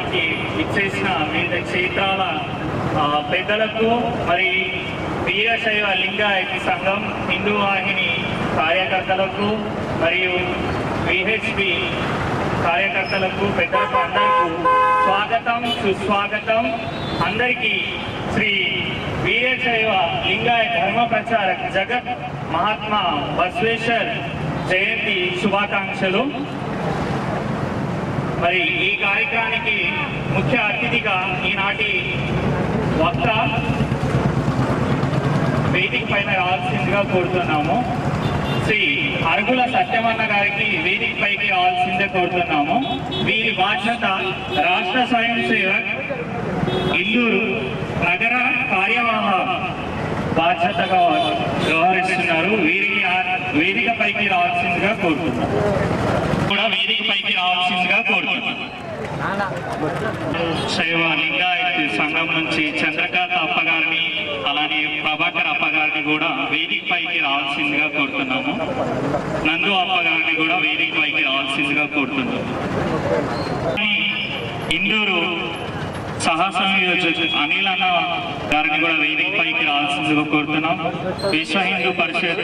కార్యక్రమానికి ఇచ్చేసిన వివిధ క్షేత్రాల పెద్దలకు మరి వీరశైవ లింగాయత సంఘం హిందూ వాహిని కార్యకర్తలకు మరియు విహెచ్పి కార్యకర్తలకు పెద్దలకు అందరికీ స్వాగతం సుస్వాగతం. అందరికీ శ్రీ వీరశైవ లింగాయ ధర్మ ప్రచారక్ జగత్ మహాత్మా బసవేశ్వర్ జయంతి శుభాకాంక్షలు. మరి ఈ కార్యక్రమానికి ముఖ్య అతిథిగా ఈనాటి వక్త వేదిక పైన రావాల్సిందిగా కోరుతున్నాము. శ్రీ అరుగుల సత్యమన్న గారికి వేదిక పైకి రావాల్సిందే కోరుతున్నాము. వీరి బాధ్యత రాష్ట్ర స్వయం సేవక్ ఇందూరు నగర కార్యవాహ బాధ్యతగా వ్యవహరిస్తున్నారు. వీరి వేదిక పైకి రావాల్సిందిగా కోరుతున్నాం కూడా వేదిక పైకి రావాల్సిందిగా కోరుతున్నాం శైవ లింగాయత్ సంఘం నుంచి చంద్రకాంత్ అప్పగారిని అలానే ప్రభాకర్ అప్పగారిని కూడా వేదిక పైకి రావాల్సిందిగా కోరుతున్నాము. నందు అప్పగారిని కూడా వేదిక పైకి రావాల్సిందిగా కోరుతున్నాము. ఇందూరు సహసంయోజక్ అనిల్ అన్న గారిని కూడా వేదిక పైకి రావాల్సిందిగా కోరుతున్నాం. విశ్వ హిందూ పరిషత్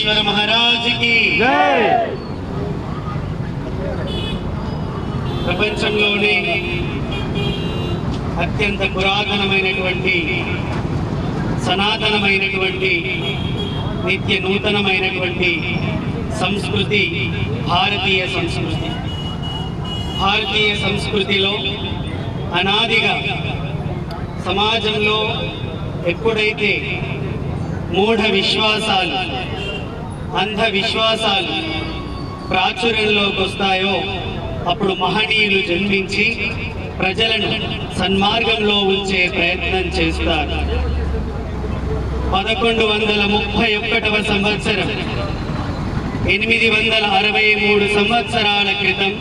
బసవేశ్వర మహారాజుకి. ప్రపంచంలోనే అత్యంత పురాతనమైనటువంటి సనాతనమైనటువంటి నిత్య నూతనమైనటువంటి సంస్కృతి భారతీయ సంస్కృతి. భారతీయ సంస్కృతిలో అనాదిగా సమాజంలో ఎప్పుడైతే మూఢ విశ్వాసాలు అంధ విశ్వాసాలు ప్రాచుర్యంలోకి వస్తాయో అప్పుడు మహనీయులు జన్మించి ప్రజలను సన్మార్గంలో ఉంచే ప్రయత్నం చేస్తారు. పదకొండు వందల ముప్పై ఒకటవ సంవత్సరం ఎనిమిది వందల అరవై మూడు సంవత్సరాల క్రితం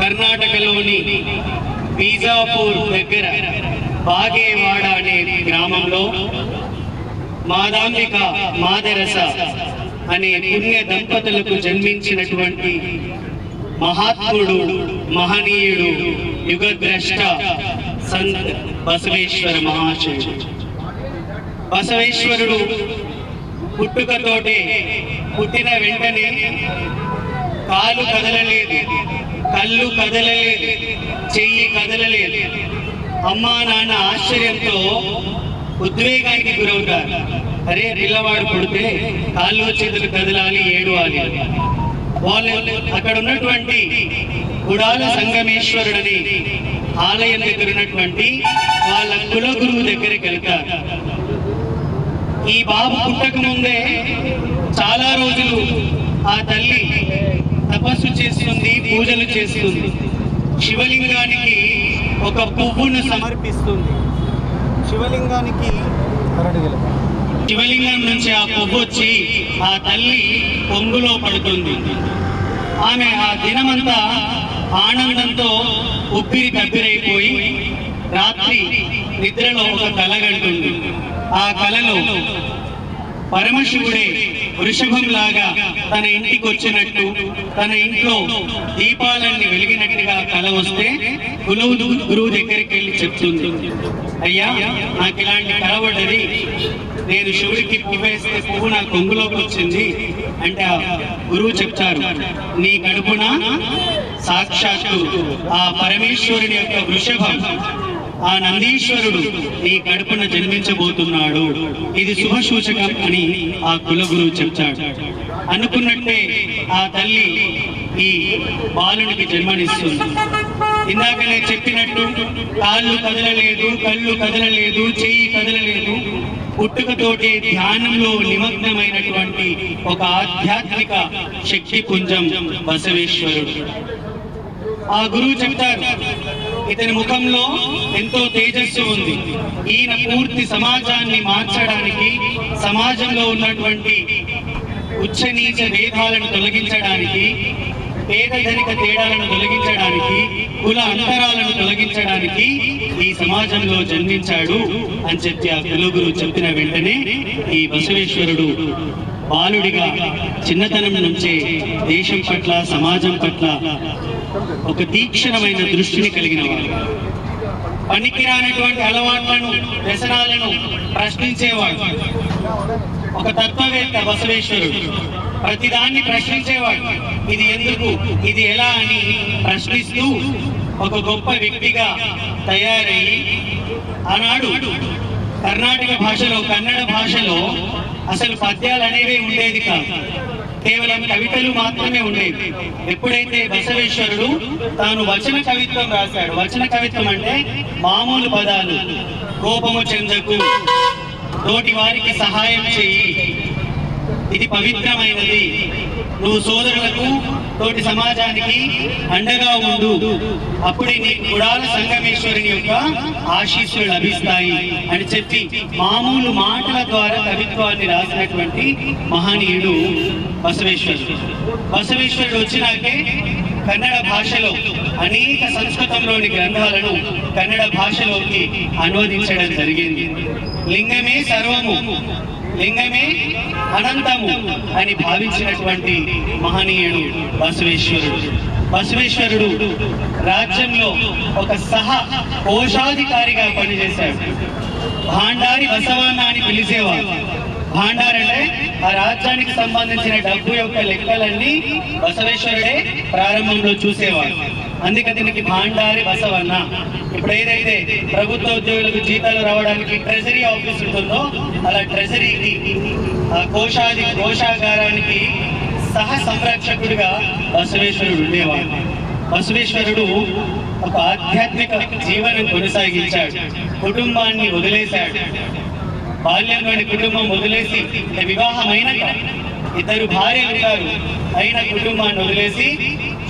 కర్ణాటకలోని బీజాపూర్ దగ్గర బాగేవాడ అనే గ్రామంలో మాదాంబిక మాదరస అనే పుణ్య దంపతులకు జన్మించినటువంటి మహాత్ముడు మహనీయుడు యుగద్రష్ట సంత్ బసవేశ్వర మహాశయుడు. బసవేశ్వరుడు పుట్టుకతోటే పుట్టిన వెంటనే కాలు కదలలేదు కళ్ళు కదలలేదు చెయ్యి కదలలేదు. అమ్మా నాన్న ఆశ్చర్యంతో ఉద్వేగానికి గురవుతారు. అరే పిల్లవాడు పుడితే కాళ్ళు చేతులు కదలాలి ఏడవాలి. వాళ్ళు అక్కడ ఉన్నటువంటి గుడాల సంగమేశ్వరుడని ఆలయం దగ్గర ఉన్నటువంటి వాళ్ళ కుల గురువు దగ్గరికి వెళ్తారు. ఈ బాబు పుట్టక ముందే చాలా రోజులు ఆ తల్లి తపస్సు చేస్తుంది పూజలు చేస్తుంది. శివలింగానికి ఒక పువ్వును సమర్పిస్తుంది. శివలింగానికి శివలింగం నుంచి ఆ కొవ్వు వచ్చి ఆ తల్లి పొంగులో పడుతుంది. ఆమె ఆ దినమంతా ఆనందంతో ఉబ్బిరి దగ్గరైపోయి రాత్రి నిద్రలో ఒక కల కలగంటుంది ఆ కలలో పరమశివుడే వృషభం లాగా తన ఇంటికి వచ్చినట్టు తన ఇంట్లో దీపాలన్నీ వెలిగినట్టుగా కల వస్తే కులవులు గురువు దగ్గరికి వెళ్ళి చెప్తుంది. అయ్యా నాకు ఇలాంటి కలవడది నేను శివుడికి పువ్వేస్తే పువ్వు నా కొంగులోకి వచ్చింది. అంటే గురువు చెప్తారు నీ కడుపున సాక్షాత్తు ఆ పరమేశ్వరుని యొక్క వృషభం ఆ నందీశ్వరుడు నీ కడుపున జన్మించబోతున్నాడు. ఇది శుభ సూచకం అని ఆ కులగురువు చెప్తాడు. అనుకున్నట్టే ఆ తల్లి ఈ బాలునికి జన్మనిస్తుంది. ఇందాకనే చెప్పినట్టు కాళ్ళు కదలలేదు కళ్ళు కదలలేదు చెయ్యి కదలలేదు. పుట్టుకతోటి ధ్యానంలో నిమగ్నమైనటువంటి ఒక ఆధ్యాత్మిక శక్తి పుంజం బసవేశ్వరుడు. ఆ గురువు చెప్తారు ఇతని ముఖంలో ఎంతో తేజస్సు ఉంది. ఈయన పూర్తి సమాజాన్ని మార్చడానికి సమాజంలో ఉన్నటువంటి ఉచ్చ నీచ భేదాలను తొలగించడానికి పేద ధనిక తేడాలను తొలగించడానికి కుల అంతరాలను తొలగించడానికి ఈ సమాజంలో జన్మించాడు అని చెప్పి ఆ తెలుగురు చెప్పిన వెంటనే ఈ బసవేశ్వరుడు బాలుడిగా చిన్నతనం నుంచే దేశం పట్ల సమాజం పట్ల ఒక తీక్షణమైన దృష్టిని కలిగిన వాడు. పనికిరానటువంటి అలవాట్లను వ్యసనాలను ప్రశ్నించేవాడు. ఒక తత్వవేత్త బసవేశ్వరుడు. ప్రతిదాన్ని ప్రశ్నించేవాడు. ఇది ఎందుకు? ఇది ఎలా అని ప్రశ్నిస్తూ ఒక గొప్ప వ్యక్తిగా తయారయ్యి ఆనాడు కర్ణాటక భాషలో కన్నడ భాషలో అసలు పద్యాలు అనేవి ఉండేది కాదు. కేవలం కవితలు మాత్రమే ఉండేవి ఎప్పుడైతే బసవేశ్వరుడు తాను వచన కవిత్వం రాశాడు. వచన కవిత్వం అంటే మామూలు పదాలు. కోపము చెందకు. తోటి వారికి సహాయం చెయ్యి. ఇది పవిత్రమైనది. నువ్వు సోదరులకు తోటి సమాజానికి అండగా ఉండు. అప్పుడే నీ కుడాల సంగమేశ్వరుని యొక్క ఆశీస్సులు లభిస్తాయి అని చెప్పి మామూలు మాటల ద్వారా కవిత్వాన్ని రాసినటువంటి మహనీయుడు బసవేశ్వరుడు. బసవేశ్వరుడు వచ్చినాకే కన్నడ భాషలో అనేక సంస్కృతంలోని గ్రంథాలను కన్నడ భాషలోకి అనువదించడం జరిగింది. లింగమే సర్వము. లింగమే అనంతము అని భావించినటువంటి మహనీయుడు బసవేశ్వరుడు. బసవేశ్వరుడు రాజ్యంలో ఒక సహ కోశాధికారిగా పనిచేశాడు. భాండారి బసవన్న అని పిలిచేవారు. భాండార్ అంటే ఆ రాజ్యానికి సంబంధించిన డబ్బు యొక్క లెక్కలన్నీ బసవేశ్వరుడే ప్రారంభంలో చూసేవాడు అందుకే దీనికి భాండారి బసవన్న. ఇప్పుడు ఏదైతే ప్రభుత్వ ఉద్యోగులకు జీతాలు రావడానికి ట్రెజరీ ఆఫీస్ ఉంటుందో అలా ట్రెజరీకి ఆ కోశాది కోశాగారానికి సహ సంరక్షకుడిగా బసవేశ్వరుడు ఉండేవాడు. బసవేశ్వరుడు ఒక ఆధ్యాత్మిక జీవనం కొనసాగించాడు. కుటుంబాన్ని వదిలేశాడు. బాల్యంలోని కుటుంబం వదిలేసి వివాహమైన ఇద్దరు భార్యలు ఉంటారు. అయిన కుటుంబాన్ని వదిలేసి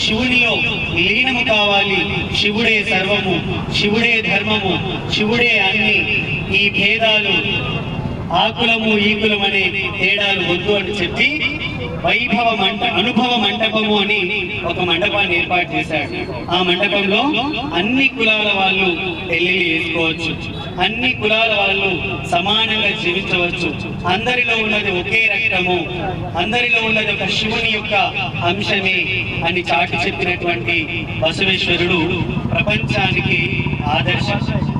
శివునిలో లీనము కావాలి. శివుడే సర్వము శివుడే ధర్మము శివుడే అన్ని. ఈ భేదాలు ఆకులము ఈకులమనే తేడాలు వద్దు అని చెప్పి వైభవ మంట అనుభవ మంటపము అని ఒక మండపాన్ని ఏర్పాటు చేశాడు. ఆ మండపంలో అన్ని కులాల వాళ్ళు పెళ్ళి వేసుకోవచ్చు. అన్ని కులాల వాళ్ళు సమానంగా జీవించవచ్చు. అందరిలో ఉన్నది ఒకే రక్తము. అందరిలో ఉన్నది ఒక శివుని యొక్క అంశమే అని చాటి చెప్పినటువంటి బసవేశ్వరుడు ప్రపంచానికి ఆదర్శం.